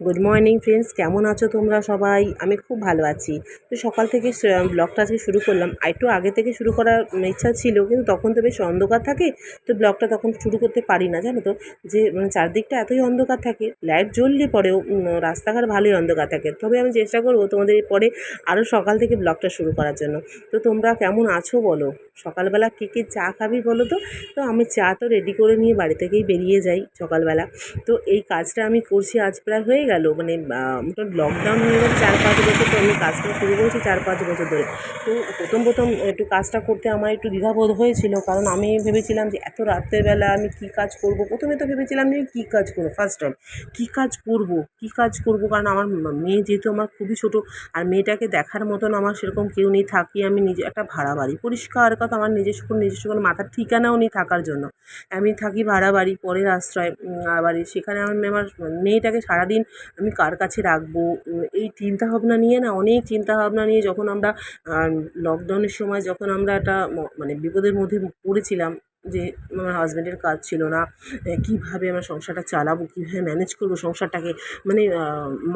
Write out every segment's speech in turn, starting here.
Good morning friends কেমন আছো তোমরা সবাই? আমি খুব ভালো আছি। তো সকাল থেকে ব্লগটা আজকে শুরু করলাম। একটু আগে থেকে শুরু করার ইচ্ছা ছিল, কিন্তু তখন তো বেশ অন্ধকার থাকে। তো ব্লগটা তখন শুরু করতে পারি না, জানো তো? যে মানে চারদিকটা এতই অন্ধকার থাকে, লাইট জ্বললে পরেও রাস্তাঘাট ভালোই অন্ধকার থাকে। তবে আমি চেষ্টা করব তোমাদের পরে আরও সকাল থেকে ব্লগটা শুরু করার জন্য। তো তোমরা কেমন আছো বলো? সকালবেলা কে কে চা খাবি বলো তো? তো আমি চা তো রেডি করে নিয়ে বাড়ি থেকেই বেরিয়ে যাই সকালবেলা। তো এই কাজটা আমি করছি, আজ প্রায় হয়ে গেল। মানে লকডাউন হয়ে গেছে চার পাঁচ বছর তো আমি কাজটা শুরু করেছি চার পাঁচ বছর ধরে। তো প্রথম প্রথম একটু কাজটা করতে আমার একটু দ্বিধাবোধ হয়েছিল, কারণ আমি ভেবেছিলাম যে এত রাত্রেবেলা আমি কী কাজ করব? প্রথমে তো ভেবেছিলাম যে কী কাজ করব? ফার্স্ট টাইম কী কাজ করব? কী কাজ করব? কারণ আমার মেয়ে যেহেতু আমার খুবই ছোটো, আর মেয়েটাকে দেখার মতন আমার সেরকম কেউ নেই, থাকি আমি নিজে একটা ভাড়া বাড়ি। পরিষ্কার কথা আমার নিজস্ব কোনো নিজস্ব কোনো মাথার ঠিকানাও নেই থাকার জন্য। আমি থাকি ভাড়া বাড়ি, পরের আশ্রয় বাড়ি। সেখানে আমি আমার মেয়েটাকে সারাদিন আমি কার কাছে রাখব? এই চিন্তাভাবনা নিয়ে না, অনেক চিন্তাভাবনা নিয়ে যখন আমরা লকডাউনের সময় যখন আমরা একটা মানে বিপদের মধ্যে পড়েছিলাম যে আমার হাজব্যান্ডের কাজ ছিল না কীভাবে আমরা সংসারটা চালাবো, কীভাবে ম্যানেজ করব সংসারটাকে মানে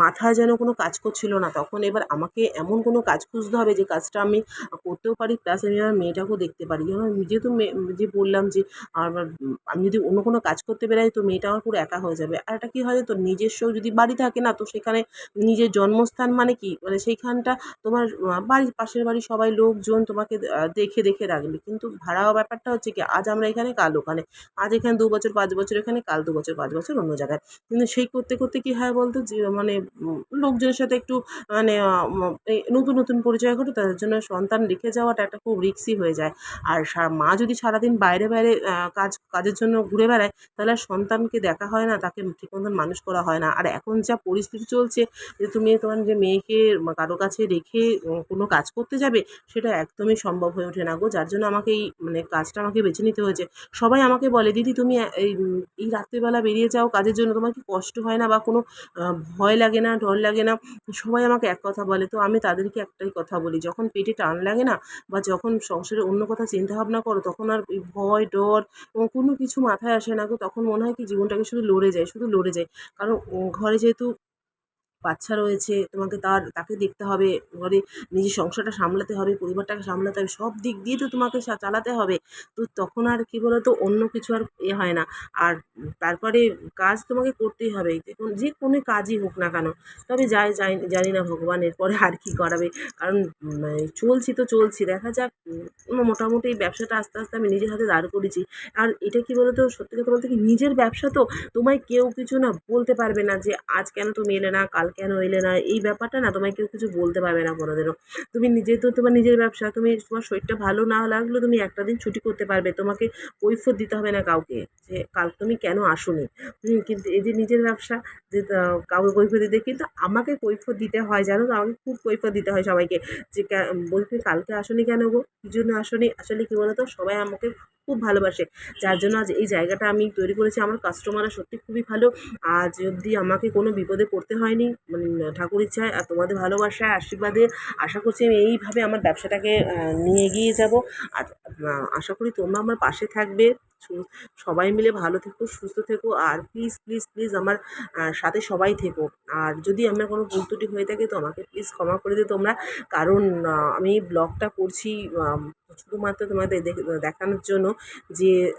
মাথায় যেন কোনো কাজ করছিল না। তখন এবার আমাকে এমন কোনো কাজ খুঁজতে হবে যে কাজটা আমি করতেও পারি প্লাস আমি আমার মেয়েটাকেও দেখতে পারি। যেমন যেহেতু মেয়ে যে বললাম যে আমার, আমি যদি অন্য কোনো কাজ করতে বেরাই তো মেয়েটা আমার পুরো একা হয়ে যাবে। আর একটা কী হয় তো নিজস্ব যদি বাড়ি থাকে না, তো সেখানে নিজের জন্মস্থান মানে কি? মানে সেইখানটা তোমার বাড়ির পাশের বাড়ির সবাই লোকজন তোমাকে দেখে দেখে রাখবে। কিন্তু ভাড়া ব্যাপারটা হচ্ছে কি, আজ আমরা এখানে, কাল ওখানে। আজ এখানে দু বছর, পাঁচ বছর, এখানে কাল দু বছর, পাঁচ বছর অন্য জায়গায়। কিন্তু সেই করতে করতে কী হয় বলতো যে মানে লোকজনের সাথে একটু মানে নতুন নতুন পরিচয় ঘটে, তাদের জন্য সন্তান রেখে যাওয়াটা একটা খুব রিক্সি হয়ে যায়। আর মা যদি সারাদিন বাইরে বাইরে কাজ, কাজের জন্য ঘুরে বেড়ায়, তাহলে সন্তানকে দেখা হয় না, তাকে ঠিক মতন মানুষ করা হয় না। আর এখন যা পরিস্থিতি চলছে, যে তুমি তোমার যে মেয়েকে কারও কাছে রেখে কোনো কাজ করতে যাবে, সেটা একদমই সম্ভব হয়ে ওঠে না গো। যার জন্য আমাকে এই মানে কাজটা আমাকে বেছে নিতে হয়েছে। সবাই আমাকে বলে, দিদি, তুমি এই রাত্রিবেলা বেরিয়ে যাও, কাজের জন্য তোমার কি কষ্ট হয় না বা কোনো ভয় লাগে না, ডর লাগে না? সবাই আমাকে এক কথা বলে, তো আমি তাদেরকে একটাই কথা বলি, যখন পেটে টান লাগে না বা যখন সংসারে অন্য কথা চিন্তা ভাবনা করো, তখন আর ভয়, ডর কোনো কিছু মাথায় আসে না তখন মনে হয় কি জীবনটাকে শুধু লড়ে যায়, শুধু লড়ে যায়। কারণ ঘরে যেহেতু বাচ্চা রয়েছে, তোমাকে তার, তাকে দেখতে হবে ঘরে নিজের সংসারটা সামলাতে হবে, পরিবারটাকে সামলাতে হবে, সব দিক দিয়ে তো তোমাকে চালাতে হবে। তো তখন আর কি বলতো, অন্য কিছু আর এ হয় না। আর তারপরে কাজ তোমাকে করতেই হবে, যে কোনো কাজই হোক না কেন। তবে যাই যাই, জানি না ভগবান এরপরে আর কি করাবে। কারণ মানে চলছি তো চলছি, দেখা যাক মোটামুটি এই ব্যবসাটা আস্তে আস্তে আমি নিজের হাতে দাঁড় করেছি আর এটা কি বলতো, সত্যি কথা বলতে কি, নিজের ব্যবসা তো তোমায় কেউ কিছু না বলতে পারবে না যে, আজ কেন তুমি এলে না কাল কেন এলে না? এই ব্যাপারটা না তোমায় কেউ কিছু বলতে পারবে না কোনোদিনও। তুমি নিজে তো তোমার নিজের ব্যবসা, তুমি তোমার শরীরটা ভালো না লাগলেও তুমি একটা দিন ছুটি করতে পারবে। তোমাকে কৈফত দিতে হবে না কাউকে যে কাল তুমি কেন আসোনি? কিন্তু এই যে নিজের ব্যবসা, যে কাউকে কৈফত দিতে, কিন্তু আমাকে কৈফত দিতে হয়, জানো তো? আমাকে খুব কৈফত দিতে হয় সবাইকে যে বলতে কালকে আসোনি কেন গো? কী জন্য আসোনি? আসলে কী বলতো? সবাই আমাকে খুব ভালোবাসে। যার জন্য আজ এই জায়গাটা আমি তৈরি করেছি। আমার কাস্টমাররা সত্যি খুবই ভালো। আজ অবধি আমাকে কোনো বিপদে পড়তে হয়নি। মানে ঠাকুর ইচ্ছায় আর তোমাদের ভালোবাসায়, আশীর্বাদে আশা করছি আমি এইভাবে আমার ব্যবসাটাকে নিয়ে এগিয়ে যাব। আর আশা করি তোমরা আমার পাশে থাকবে। সবাই মিলে ভালো থেকো, সুস্থ থেকো আর প্লিজ প্লিজ প্লিজ আমার সাথে সবাই থেকো। আর যদি আমার কোনো ত্রুটি হয়ে থাকে তো আমাকে প্লিজ ক্ষমা করে দিও তোমরা। কারণ আমি ব্লগটা করছি শুধুমাত্র তোমাদের দেখ- দেখানোর জন্য যে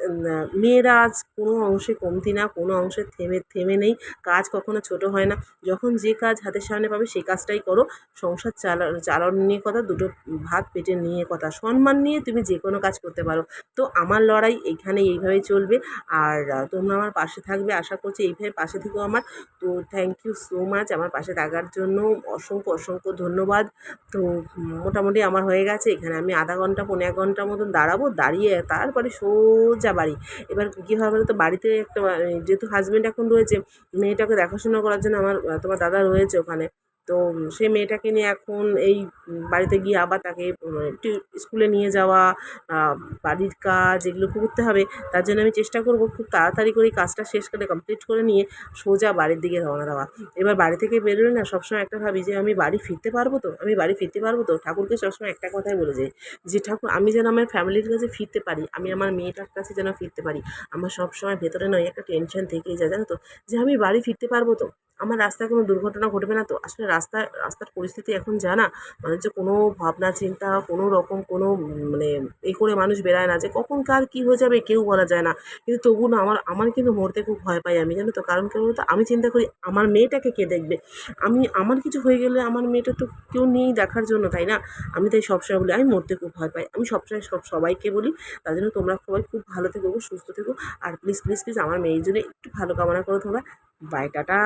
মেয়েরা আজ কোনো অংশে কমতি না, কোনো অংশে থেমে থেমে নেই, কাজ কখনো ছোট হয় না। যখন যে কাজ হাতের সামনে পাবে সেই কাজটাই করো। সংসার চালা, চালানো নিয়ে কথা, দুটো ভাত পেটে নিয়ে কথা, সম্মান নিয়ে তুমি যে কোনো কাজ করতে পারো। তো আমার লড়াই এইখানে এইভাবেই চলবে। আর তোমরা আমার পাশে থাকবে, আশা করছি এইভাবে পাশে থেকেও আমার। তো থ্যাংক ইউ সো মাচ আমার পাশে থাকার জন্য অসংখ্য অসংখ্য ধন্যবাদ। তো মোটামুটি আমার হয়ে গেছে। এখানে আমি আধা ঘণ্টা, পনেরো এক ঘণ্টার মতন দাঁড়াবো, দাঁড়িয়ে তারপরে সোজা বাড়ি। এবার কী হবে বলো তো বাড়িতে একটা যেহেতু হাজব্যান্ড এখন রয়েছে, মেয়েটাকে দেখাশোনা করার জন্য আমার, তোমার দাদা রয়েছে ওখানে। তো সে মেয়েটাকে নিয়ে এখন এই বাড়িতে গিয়ে আবার তাকে স্কুলে নিয়ে যাওয়া বাড়ির কাজ এগুলো করতে হবে। তার জন্য আমি চেষ্টা করব খুব তাড়াতাড়ি করে কাজটা শেষ করে কমপ্লিট করে নিয়ে সোজা বাড়ির দিকে রওনা দেওয়া। এবার বাড়ি থেকে বেরোলে না সবসময় একটা ভাবি যে, আমি বাড়ি ফিরতে পারব তো? আমি বাড়ি ফিরতে পারব তো? ঠাকুরকে সবসময় একটা কথাই বলে যাই যে, ঠাকুর, আমি যেন আমার ফ্যামিলির কাছে ফিরতে পারি, আমি আমার মেয়েটার কাছে যেন ফিরতে পারি। আমার সবসময় ভেতরে নয় একটা টেনশন থেকেই যায়, জানো তো? যে, আমি বাড়ি ফিরতে পারব তো? আমার রাস্তায় কোনো দুর্ঘটনা ঘটবে না তো আসলে রাস্তায় রাস্তার পরিস্থিতি এখন জানা। না মানুষ যে কোনো ভাবনা, চিন্তা, কোনো রকম কোনো মানে এ করে মানুষ বেরায় না যে কখন কার কী হয়ে যাবে, কেউ বলা যায় না। কিন্তু তবু না, আমার আমার কিন্তু মরতে খুব ভয় পাই আমি, জানো তো? কারণ কেউ বলতো? আমি চিন্তা করি আমার মেয়েটাকে কে দেখবে? আমি, আমার কিছু হয়ে গেলে আমার মেয়েটা তো কেউ নেই দেখার জন্য, তাই না? আমি তাই সবসময় বলি, আমি মরতে খুব ভয় পাই। আমি সবসময় সব, সবাইকে বলি, তার জন্য তোমরা সবাই খুব ভালো থেকো, সুস্থ থেকো। আর প্লিজ প্লিজ প্লিজ আমার মেয়ের জন্য একটু ভালো কামনা করো তোমরা। Bye tata.